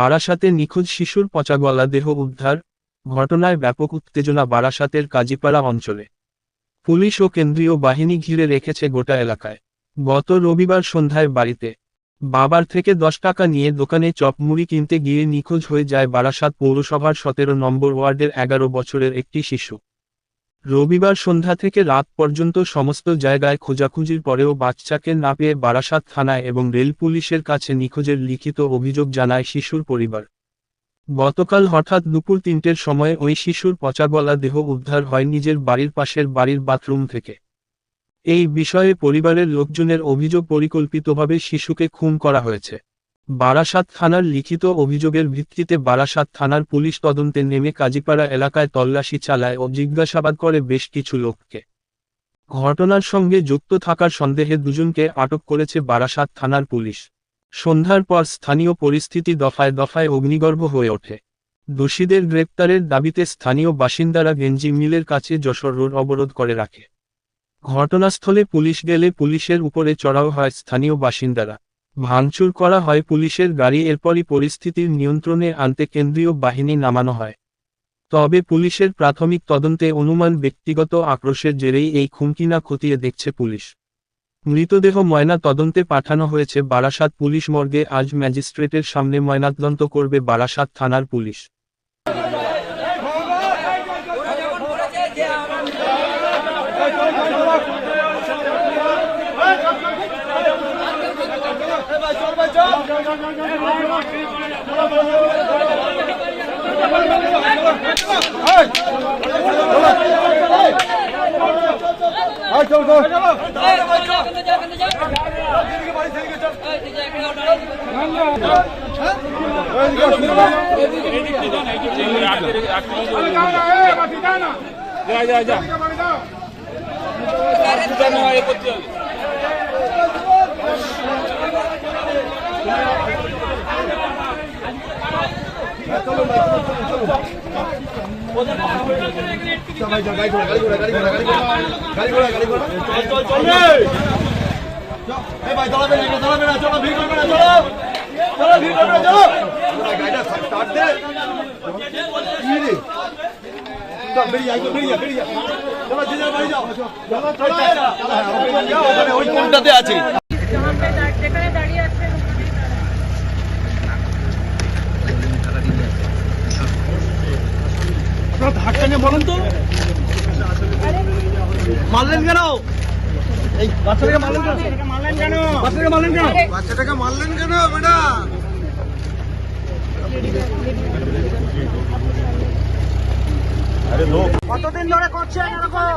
বারাসাতে নিখোঁজ শিশুর পচাগলা দেহ উদ্ধার ঘটনায় ব্যাপক উত্তেজনা বারাসাতের কাজীপাড়া অঞ্চলে। পুলিশ ও কেন্দ্রীয় বাহিনী ঘিরে রেখেছে গোটা এলাকায়। গত রবিবার সন্ধ্যায় বাড়িতে বাবার থেকে দশ টাকা নিয়ে দোকানে চপ মুড়ি কিনতে গিয়ে নিখোঁজ হয়ে যায় বারাসাত পৌরসভার সতেরো নম্বর ওয়ার্ডের এগারো বছরের একটি শিশু। রবিবার সন্ধ্যা থেকে রাত পর্যন্ত সমস্ত জায়গায় খোঁজাখুঁজির পরেও বাচ্চাকে না পেয়ে বারাসাত থানায় এবং রেল পুলিশের কাছে নিখোঁজের লিখিত অভিযোগ জানায় শিশুর পরিবার। গতকাল হঠাৎ দুপুর তিনটের সময় ওই শিশুর পচাগলা দেহ উদ্ধার হয় নিজের বাড়ির পাশের বাড়ির বাথরুম থেকে। এই বিষয়ে পরিবারের লোকজনের অভিযোগ পরিকল্পিতভাবে শিশুকে খুন করা হয়েছে। বারাসাত থানার লিখিত অভিযোগের ভিত্তিতে বারাসাত থানার পুলিশ তদন্তে নেমে কাজীপাড়া এলাকায় তল্লাশি চালায় ও জিজ্ঞাসাবাদ করে বেশ কিছু লোককে। ঘটনার সঙ্গে যুক্ত থাকার সন্দেহে দুজনকে আটক করেছে বারাসাত থানার পুলিশ। সন্ধ্যার পর স্থানীয় পরিস্থিতি দফায় দফায় অগ্নিগর্ভ হয়ে ওঠে। দোষীদের গ্রেপ্তারের দাবিতে স্থানীয় বাসিন্দারা গেঞ্জি মিলের কাছে যশোর রোড অবরোধ করে রাখে। ঘটনাস্থলে পুলিশ গেলে পুলিশের উপরে চড়াও হয় স্থানীয় বাসিন্দারা। ভাঙচুর করা হয় পুলিশের গাড়ি এরপরই পরিস্থিতির নিয়ন্ত্রণে আনতে কেন্দ্রীয় বাহিনী নামানো হয়। তবে পুলিশের প্রাথমিক তদন্তে অনুমান ব্যক্তিগত আক্রোশের জেরেই এই খুমকিনা খতিয়ে দেখছে পুলিশ। মৃতদেহ ময়না তদন্তে পাঠানো হয়েছে বারাসাত পুলিশ মর্গে, আজ ম্যাজিস্ট্রেটের সামনে ময়নাতদন্ত করবে বারাসাত থানার পুলিশ। যা যা যা ফুটানো হয় করতে হবে কোনটাতে আছে যেখানে দাঁড়িয়ে আছে মারলেন কেন? এই বাচ্চাটাকে মারলেন কেন? বাচ্চাটাকে মারলেন কেন? বাচ্চাটাকে মারলেন কেন বেটা? কতদিন ধরে করছেন এরকম?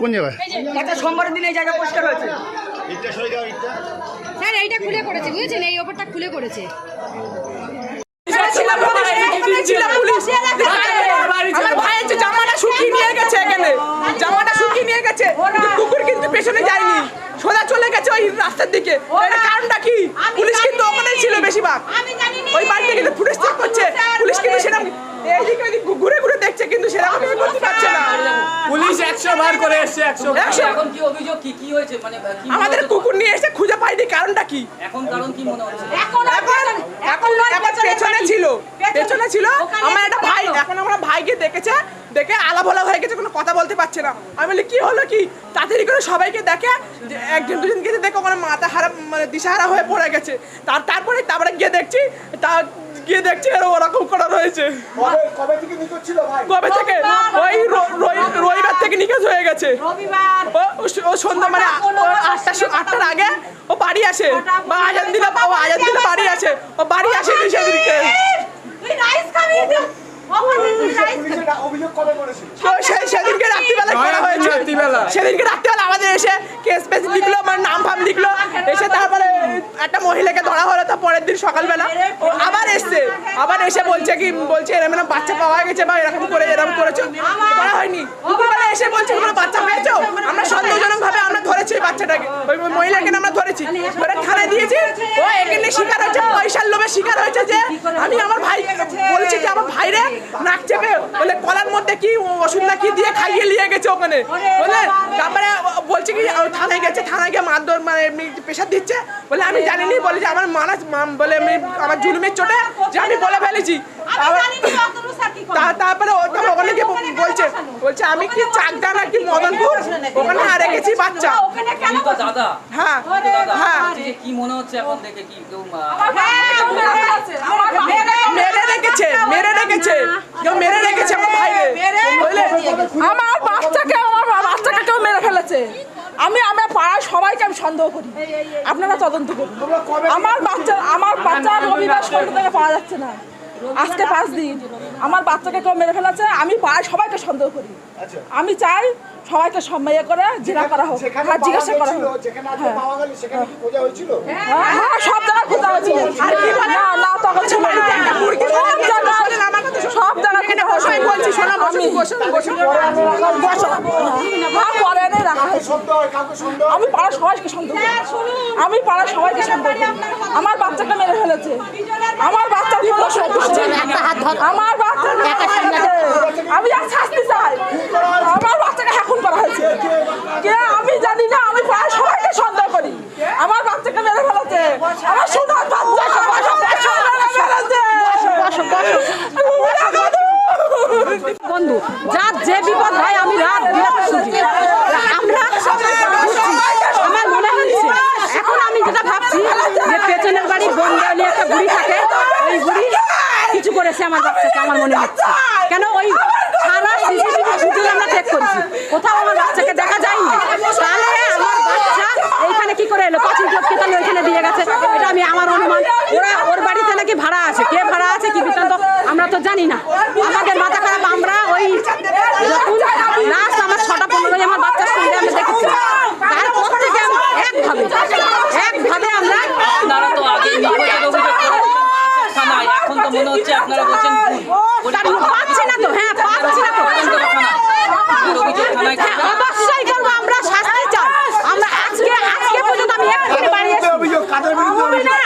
কোন জায়গায়? একটা সোমবারের দিনে এই জায়গা পরিষ্কার হয়েছে। স্যার এইটা খুলে করেছে বুঝেছেন? এই ওপরটা খুলে করেছে। ছিলাম ওখানে, এখানে ছিল পুলিশ। আমার ভাইয়ের জামাটা শুকিয়ে নিয়ে গেছে এখানে। জামাটা শুকিয়ে নিয়ে গেছে। কিন্তু কুকুর কিন্তু পেছনে যায়নি। সোজা চলে গেছে ওই রাস্তার দিকে। এর কারণটা কি? পুলিশ কিন্তু ওখানেই ছিল বেশিরভাগ। ওই বাড়িতে কিন্তু পুলিশ চেক করছে। পুলিশ কিন্তু সেরকম এইদিকে ওইদিকে ঘুরে ঘুরে দেখছে কিন্তু সেরকম করতে পারছে না। পুলিশ একশো বার করে এসছে একশো একশো এখন কি অভিযোগ কি কি হয়েছে? মানে আমাদের কুকুর নিয়ে এসে খুঁজে পাইনি কারণটা কি? এখন কারণ কি মনে হচ্ছে? এখন পেছনে ছিল পেছনে ছিল আমার একটা ভাই এখন আমরা ভাইকে দেখেছে দেখে আলা ভোলা হয়ে গেছে কোনো কথা বলতে পারছে না। আমি বলি কি হলো কি? তাড়াতাড়ি করে সবাইকে দেখে একজন দুজন গেছে দেখে ওখানে মাথা হারা মানে দিশাহারা হয়ে পড়ে গেছে। তারপরে তারপরে গিয়ে দেখছি তা গিয়ে দেখছি এর ওরকম করা রয়েছে। কবে থেকে নিখোঁজ ছিল ভাই? কবে থেকে? ওই রবিবার থেকে নিখোঁজ হয়ে গেছে। রবিবার। ও- সন্ধ্যা মানে আটটা আটটার আগে ও বাড়ি আসে। বা আজান দিলে আজান দিলে বাড়ি আসে। ও বাড়ি আসে সেদিনকে তুই রাইস খাবি। সেদিনকে রাত্রিবেলা করা হয়েছে। সেদিনকে রাত্রিবেলা আমাদের এসে কেস পেস লিখলো আমার নাম ফাম লিখলো। এসে তারপরে একটা মহিলাকে ধরা হলো তার পরের দিন সকালবেলা আবার এসছে। আবার এসে বলছে কি বলছে এরকম বাচ্চা পাওয়া গেছে বা এরকম করে এরকম করেছ। করা হয়নি। দুপুরবেলা এসে বলছে তোমরা বাচ্চা পেয়েছ? আমরা সন্দেহজনক ভাবে আমরা ধরেছি বাচ্চাটাকে। ওই মহিলাকে আমরা ধরেছি। ধরে থানায় দিয়েছি। ও এখানে শিকার হয়েছে পয়সার লোভে শিকার হয়েছে যে আমি আমার ভাই বলছি যে আমার ভাইরে নাক চেপে বলে কলার মধ্যে কি ওষুধ না কি দিয়ে খাইয়ে নিয়ে গেছে ওখানে? বলে তারপরে বলছে কি থানায় গেছে থানায় গিয়ে মারধর মানে প্রেশার দিচ্ছে। বলে আমি জানিনি বলে যে আমার মানা বলে আমি আমার জুলুমের চোটে যে আমি বলে ফেলেছি। তারপরে ও তো ওখানে ব- বলছে বলছে আমি কি চাকদা না কি? মদনপুর? ওখানে আর রেখেছি বাচ্চা। দাদা। হ্যাঁ। হ্যাঁ। কি মনে হচ্ছে এখন দেখে কি কেউ মেরে রেখেছে মেরে রেখেছে। কেউ মেরে রেখেছে আমার ভাইরে আমার বাচ্চাকে আমার বাচ্চাকে কেউ মেরে ফেলেছে। আমি আমার পাড়ার সবাইকে আমি সন্দেহ করি। আপনারা তদন্ত করুন। আমার বাচ্চা আমার বাচ্চা রবিবার সন্ধ্যা থেকে পাওয়া যাচ্ছে না। আজকে পাঁচ দিন। আমার বাচ্চাকে কেউ মেরে ফেলেছে আমি পাড়ায় সবাইকে সন্দেহ করি। আমি চাই সবাইকে সম্মান করে জেরা করা হোক আর জিজ্ঞাসা করা হোক। হ্যাঁ। হ্যাঁ, সব জায়গায় খোঁজা হয়েছিল। আর কি বলে না না তখন ছিল সব জায়গায় বলছি শোনা আমি- হ্যাঁ, পরে এনে রাখা আমি পাড়ার সবাইকে সন্দেহ আমি পাড়ার সবাইকে সন্দেহ আমার বাচ্চাকে মেরে ফেলেছে। আমার আমার বাচ্চা আমি আর শাস্তি চাই। আমার বাচ্চাকে এখন করা হয়েছে কে আমি জানি না আমি পাড়ার সবাইকে সন্দেহ করি আমার বাচ্চাকে মেরে ফেলেছে আমার সোনার বাচ্চা সবাইকে মেরে ফেলেছে বন্ধু যার যে বিপদ হয় আমি রাত বিরাত শুনি আমরা বুঝছি, আমার মনে হচ্ছে এখন আমি যেটা ভাবছি যে পেছনের বাড়ি বন্ডালি একটা বুড়ি থাকে ওই বুড়ি কিছু করেছে আমার বাচ্চাকে আমার মনে হচ্ছে। কেন ওই সারা সিসিটিভি ফুটেজ আমরা চেক করছি। কোথাও আমার বাচ্চাকে দেখা যায়নি। তাহলে আমার বাচ্চা এইখানে কি করে এলো? পাঁচিল টপকে তাহলে ওইখানে দিয়ে গেছে? এটা আমি আমার অনুমান। ওরা ওর বাড়িতে নাকি ভাড়া আছে। কে ভাড়া আছে কি বৃত্তান্ত? আমরা তো জানি না আমাদের মাথা খারাপ আমরা ওই যখন লাস্ট আমার ছটা পনেরোই আমার বাচ্চার সঙ্গে আমি দেখেছি তারপর থেকে আমি একভাবে একভাবে আমরা আপনারা তো আগে নিখোঁজের অভিযোগ করেছিলেন বারাসাত থানায় এখন তো মনে হচ্ছে আপনারা বলছেন ভুল তার পাচ্ছি না তো হ্যাঁ পাচ্ছি না তো তদন্ত থানায় ভুল অভিযোগ থানায় হ্যাঁ, অবশ্যই করব আমরা শাস্তি চাই আমরা আজকে আজকে পর্যন্ত আমি এক্ষুনি বাড়ি এসেছি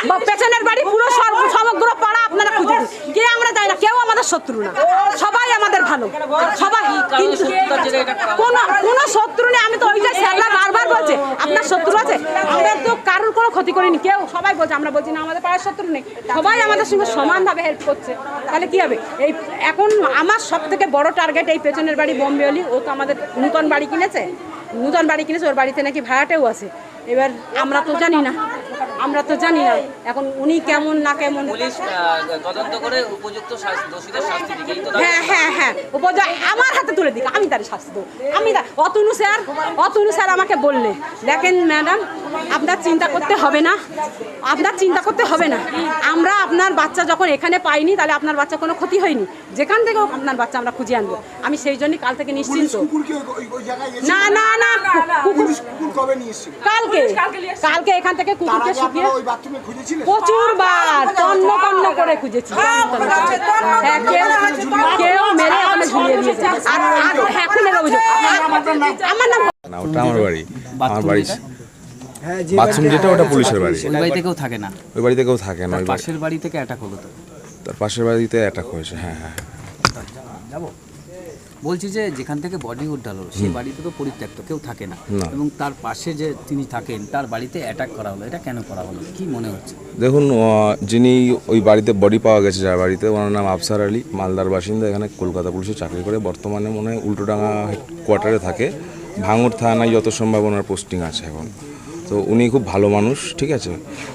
বা পেছনের বাড়ি পুরো সর্ব- সমগ্র পাড়া আপনারা খুঁজে দিন। কে আমরা যাই না কেউ আমাদের শত্রু না। সবাই আমাদের ভালো। সবাই। কিন্তু? কোনো শত্রু নেই। আমি তো ওইটা স্যাররা বারবার বলছে, আপনার শত্রু আছে? আমরা তো কারোর কোনো ক্ষতি করিনি। কেউ, সবাই বলছে, আমরা বলছি না, আমাদের পাড়ার শত্রু নেই। সবাই আমাদের সঙ্গে সমানভাবে হেল্প করছে। তাহলে কি হবে? এই এখন আমার সব থেকে বড় টার্গেট এই পেছনের বাড়ি বোম্বেলি। ও তো আমাদের নূতন বাড়ি কিনেছে। নূতন বাড়ি কিনেছে, ওর বাড়িতে নাকি ভাড়াটেও আছে। এবার আমরা তো জানি না। আমরা তো জানি না। এখন উনি কেমন না কেমন? পুলিশ তদন্ত করে উপযুক্ত দোষীদের শাস্তি দিকে এই তো দাবি। হ্যাঁ হ্যাঁ। হ্যাঁ আমার হাতে তুলে দিক আমি তার শাস্তি দেবো। আমি অতনু স্যার অতনু স্যার আমাকে বললে দেখেন ম্যাডাম আপনার চিন্তা করতে হবে না। আপনার চিন্তা করতে হবে না। আমরা আপনার বাচ্চা যখন এখানে পাইনি তাহলে আপনার বাচ্চা কোনো ক্ষতি হয়নি। যেখান থেকে হোক আপনার বাচ্চা আমরা খুঁজে আনব। আমি সেই জন্যই কাল থেকে নিশ্চিন্ত। না না না। কুকুর কালকে। কালকে এখান থেকে কুকুরকে শুকিয়ে প্রচুর বার তন্ন তন্ন করে খুঁজেছি হ্যাঁ, কেউ কেউ মেরে ওখানে ঝুলিয়ে দিয়েছে। আর আর হ্যাঁ অভিযোগ। আমার নাম ওটা আমার বাড়ি। আমার বাড়ি বাথরুম যেটা ওটা পুলিশের বাড়ি। ওই বাড়িতে কেউ থাকে না। ওই বাড়িতে কেউ থাকে না ওই পাশের বাড়ি থেকে অ্যাটাক হলো তো তার পাশের বাড়িতে অ্যাটাক হয়েছে হ্যাঁ হ্যাঁ বলছি যে যেখান থেকে বডি উদ্ধার হলো সেই বাড়িতে তো পরিত্যক্ত কেউ থাকে না। এবং তার পাশে যে তিনি থাকেন তার বাড়িতে অ্যাটাক করা হলো। এটা কেন করা হলো? কি মনে হচ্ছে? দেখুন যিনি ওই বাড়িতে বডি পাওয়া গেছে যার বাড়িতে ওনার নাম আফসার আলী মালদার বাসিন্দা এখানে কলকাতা পুলিশে চাকরি করে বর্তমানে মনে হয় উল্টোডাঙ্গা কোয়ার্টারে থাকে। ভাঙড় থানায় যত সম্ভব ওনার পোস্টিং আছে এখন। তো উনি খুব ভালো মানুষ ঠিক আছে?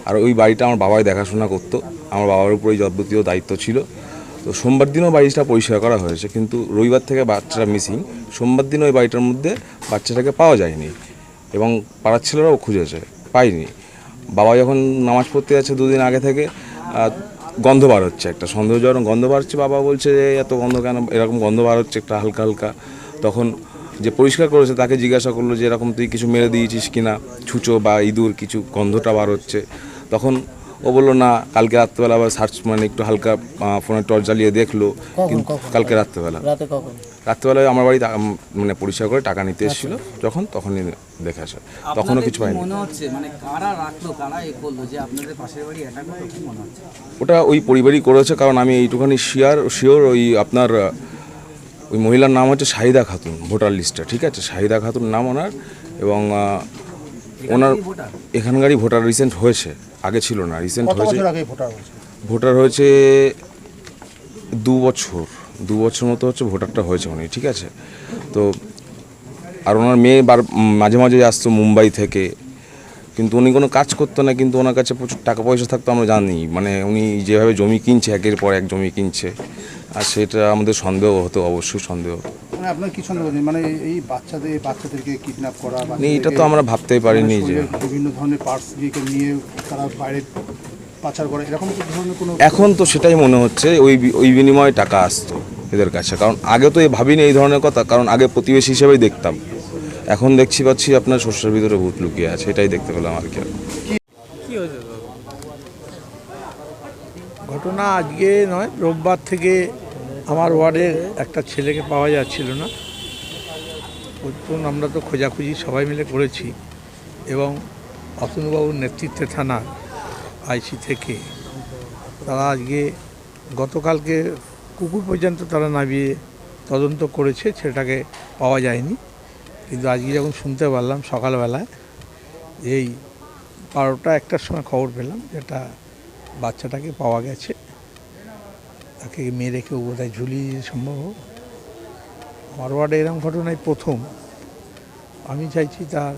আর ওই বাড়িটা আমার বাবাই দেখাশোনা করতো। আমার বাবার উপরেই যাবতীয় দায়িত্ব ছিল তো সোমবার দিনও বাড়িটা পরিষ্কার করা হয়েছে, কিন্তু রবিবার থেকে বাচ্চারা মিসিং সোমবার দিন ওই বাড়িটার মধ্যে বাচ্চাটাকে পাওয়া যায়নি এবং পাড়ার ছেলেরাও খুঁজেছে, পায়নি। বাবা যখন নামাজ পড়তে যাচ্ছে দুদিন আগে থেকে গন্ধ বার হচ্ছে একটা সন্দেহজনক গন্ধ বার হচ্ছে। বাবা বলছে যে, এত গন্ধ কেন? এরকম গন্ধ বার হচ্ছে, একটা হালকা হালকা। তখন যে পরিষ্কার করেছে, তাকে জিজ্ঞাসা করল যে, এরকম তুই কিছু মেরে দিয়েছিস কিনা? ছুঁচো বা ইঁদুর কিছু গন্ধটা বার হচ্ছে? তখন ও বলল না কালকে রাত্রেবেলা আবার সার্চ মানে একটু হালকা ফোনে টর্চ জ্বালিয়ে দেখল। কিন্তু কালকে রাত্রেবেলা। রাতে রাত্রেবেলায় আমার বাড়ি মানে পরিষ্কার করে টাকা নিতে এসেছিল। যখন তখনই দেখে আসে। তখনও কিছু পাইনি মনে হচ্ছে মানে কারা রাখল কারা এ করল যে আপনাদের পাশের বাড়ি অ্যাটাক হলো কি মনে হচ্ছে? ওটা ওই পরিবারই করেছে কারণ আমি এইটুখানি শিয়ার শিওর ওই আপনার ওই মহিলার নাম হচ্ছে শাহিদা খাতুন ভোটার লিস্টে ঠিক আছে? শাহিদা খাতুন নাম ওনার এবং ওনার এখানকারই ভোটার রিসেন্ট হয়েছে আগে ছিল না রিসেন্ট হয়েছে? ভোটার হয়েছে দু বছর দু বছর মতো হচ্ছে ভোটারটা হয়েছে উনি ঠিক আছে? তো আর ওনার মেয়ে বার মাঝে মাঝে আসতো মুম্বাই থেকে কিন্তু উনি কোনো কাজ করতো না কিন্তু ওনার কাছে প্রচুর টাকা পয়সা থাকতো আমরা জানি। মানে উনি যেভাবে জমি কিনছে একের পর এক জমি কিনছে। আর সেটা আমাদের সন্দেহ হতো অবশ্যই সন্দেহ মানে আপনার কি সন্দেহ মানে এই বাচ্চাদের বাচ্চাদেরকে কিডন্যাপ করা মানে এটা তো আমরা ভাবতেই পারিনি যে। বিভিন্ন ধরনের পার্টস নিয়ে তারা বাইরে পাচার করে এরকম ধরনের কোনো এখন তো সেটাই মনে হচ্ছে ওই ওই বিনিময়ে টাকা আসতো এদের কাছে। কারণ আগে তো এই ভাবিনি এই ধরনের কথা কারণ আগে প্রতিবেশী হিসেবেই দেখতাম। এখন দেখছি পাচ্ছি আপনার শস্যের ভিতরে ভূত লুকিয়ে আছে এটাই দেখতে পেলাম আর কি ঘটনা আজকে নয়, রোববার থেকে আমার ওয়ার্ডের একটা ছেলেকে পাওয়া যাচ্ছিল না। প্রথম আমরা তো খোঁজাখুঁজি সবাই মিলে করেছি এবং অতনুবাবুর নেতৃত্বে থানা আইসি থেকে। তারা আজকে গতকালকে কুকুর পর্যন্ত তারা নামিয়ে তদন্ত করেছে ছেলেটাকে পাওয়া যায়নি। কিন্তু আজকে যখন শুনতে পারলাম সকালবেলায়, এই বারোটা একটার সময় খবর পেলাম যেটা বাচ্চাটাকে পাওয়া গেছে। তাকে মেরে কেউ বোধহয় ঝুলিয়ে দিয়ে সম্ভব হোক। আমার ওয়ার্ডে এরকম ঘটনায় প্রথম। আমি চাইছি তার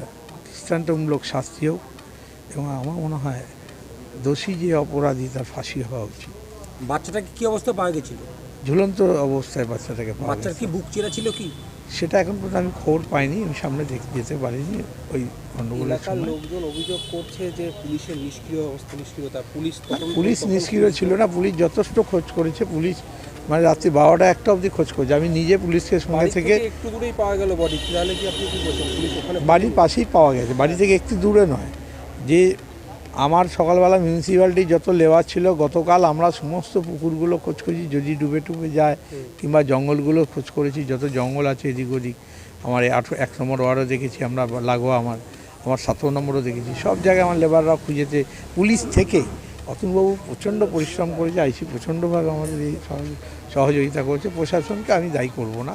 দৃষ্টান্তমূলক শাস্তি হোক এবং আমার মনে হয় দোষী যে অপরাধী তার ফাঁসি হওয়া উচিত। বাচ্চাটাকে কি অবস্থা পাওয়া গেছিল? ঝুলন্ত অবস্থায় বাচ্চাটাকে পাওয়া বাচ্চার। কি বুক চেরা ছিল কি? সেটা এখন পর্যন্ত আমি খবর পাইনি আমি সামনে দেখতে যেতে পারিনি ওই গণ্ডগোলের সময়। লোকজন অভিযোগ করছে যে পুলিশের নিষ্ক্রিয় অবস্থা নিষ্ক্রিয়তা পুলিশ পুলিশ নিষ্ক্রিয় ছিল না পুলিশ যথেষ্ট খোঁজ করেছে পুলিশ মানে রাত্রি বারোটা একটা অবধি খোঁজ করেছে। আমি নিজে পুলিশকে সঙ্গে থেকে থেকে একটু দূরেই পাওয়া গেল বডি তাহলে কি আপনি কি বলছেন? পুলিশ ওখানে বাড়ির পাশেই পাওয়া গেছে বাড়ি থেকে একটু দূরে নয়। যে আমার সকালবেলা মিউনিসিপ্যালিটি যত লেবার ছিল, গতকাল আমরা সমস্ত পুকুরগুলো খোঁজ করেছি যদি ডুবে টুবে যায়, কিংবা জঙ্গলগুলো খোঁজ করেছি, যত জঙ্গল আছে এদিক ওদিক, আমার আঠেরো, এক নম্বর ওয়ার্ডও দেখেছি আমরা, লাগোয়া আমার আমার সতেরো নম্বরও দেখেছি। সব জায়গায় আমার লেবাররা খুঁজেছে। পুলিশ থেকে অতুলবাবু প্রচণ্ড পরিশ্রম করেছে, আইসি প্রচণ্ডভাবে আমাদের এই সহযোগিতা করেছে। প্রশাসনকে আমি দায়ী করব না।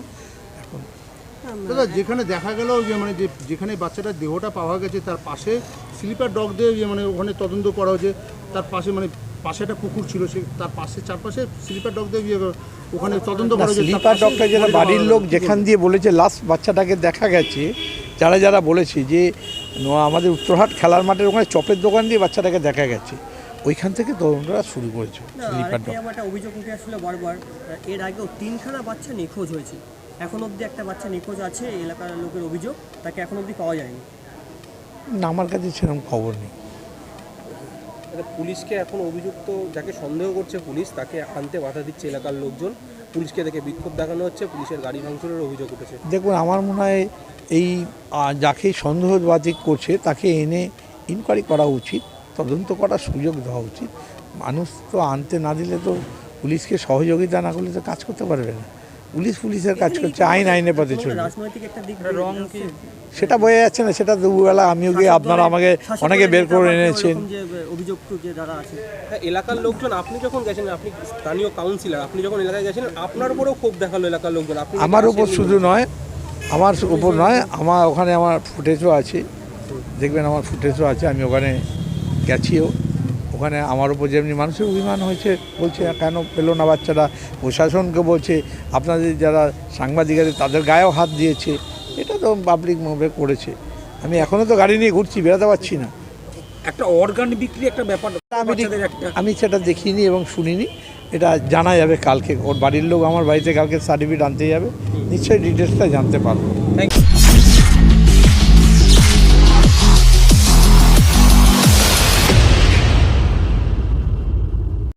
দাদা যেখানে দেখা গেল যে মানে যে যেখানে বাচ্চাটার দেহটা পাওয়া গেছে তার পাশে স্লিপার ডগ দিয়ে যে মানে ওখানে তদন্ত করা হয়েছে তার পাশে মানে পাশে একটা পুকুর ছিল সে তার পাশে চারপাশে স্লিপার ডগ দিয়ে করে- ওখানে তদন্ত করা হয়েছে স্লিপার ডগটা যেটা বাড়ির লোক যেখান দিয়ে বলেছে লাস্ট বাচ্চাটাকে দেখা গেছে যারা যারা বলেছে যে আমাদের উত্তরহাট খেলার মাঠের ওখানে চপের দোকান দিয়ে বাচ্চাটাকে দেখা গেছে। ওইখান থেকে তরুণরা শুরু করেছে একটা অভিযোগ উঠে আসলে বারবার। এর আগেও তিনখানা বাচ্চা নিখোঁজ হয়েছে। এখন অবধি একটা বাচ্চা নিখোঁজ আছে এই এলাকার লোকের অভিযোগ তাকে এখন অবধি পাওয়া যায়নি। না আমার কাছে সেরকম খবর নেই। মানে পুলিশকে এখন অভিযুক্ত যাকে সন্দেহ করছে পুলিশ তাকে আনতে বাধা দিচ্ছে এলাকার লোকজন। পুলিশকে দেখে বিক্ষোভ দেখানো হচ্ছে পুলিশের গাড়ি ভাঙচুরের অভিযোগ উঠেছে। দেখুন আমার মনে হয় এই যাকে সন্দেহবাদী করছে তাকে এনে ইনকোয়ারি করা উচিত। তদন্ত করার সুযোগ দেওয়া উচিত। মানুষ তো আনতে না দিলে তো পুলিশকে সহযোগিতা না করলে তো কাজ করতে পারবে না। পুলিশ পুলিশের কাজ করছে আইন আইনের পথে চলবে। রাজনৈতিক একটা দিক রং কি? সেটা বোঝা যাচ্ছে না সেটা দুবেলা আমিও গিয়ে আপনারা আমাকে অনেকে বের করে এনেছেন। হ্যাঁ, এলাকার লোকজন আপনি যখন গেছেন আপনি স্থানীয় কাউন্সিলর আপনি যখন এলাকায় গেছিলেন আপনার উপরেও ক্ষোভ দেখাল এলাকার লোকজন। আমার উপর শুধু নয় আমার উপর নয় আমার ওখানে আমার ফুটেজও আছে। দেখবেন আমার ফুটেজও আছে আমি ওখানে গেছিও। ওখানে আমার উপর যেমনি মানুষের অভিমান হয়েছে বলছে কেন পেল না বাচ্চারা? প্রশাসনকে বলছে আপনাদের যারা সাংবাদিক আছে তাদের গায়েও হাত দিয়েছে। এটা তো পাবলিক মুভে করেছে। আমি এখনও তো গাড়ি নিয়ে ঘুরছি বেরোতে পারছি না। একটা অর্গান বিক্রি একটা ব্যাপার আমি সেটা দেখিনি এবং শুনিনি। এটা জানা যাবে কালকে। ওর বাড়ির লোক আমার বাড়িতে কালকে সার্টিফিকেট আনতে যাবে। নিশ্চয়ই ডিটেলসটা জানতে পারব। Thank you